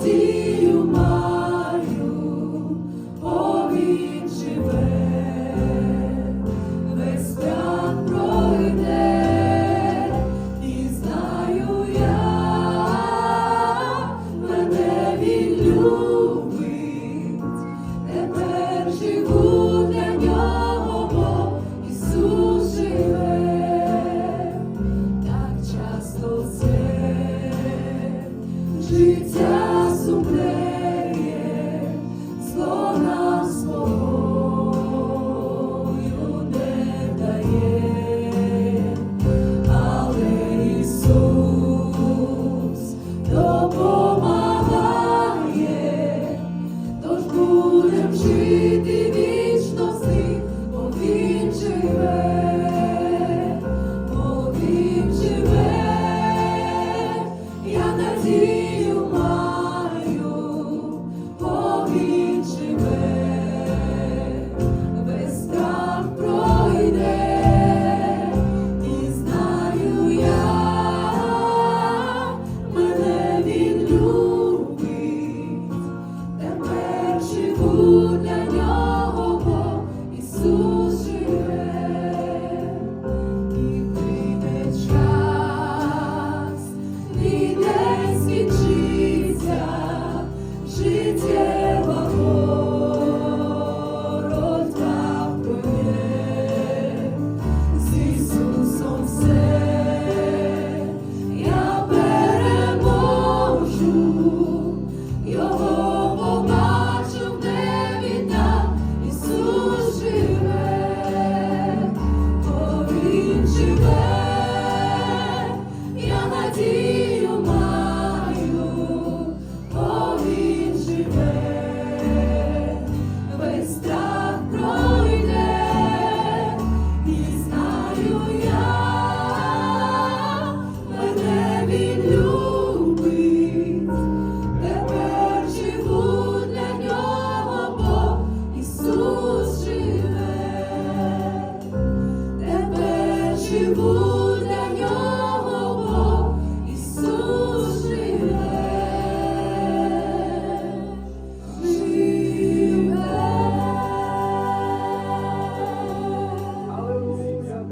надію маю, бо він весь свят пройде, і знаю я, мене він любить, тепер живу для нього, бо Ісус живе, так часто все. Jesus. 世界。Stop.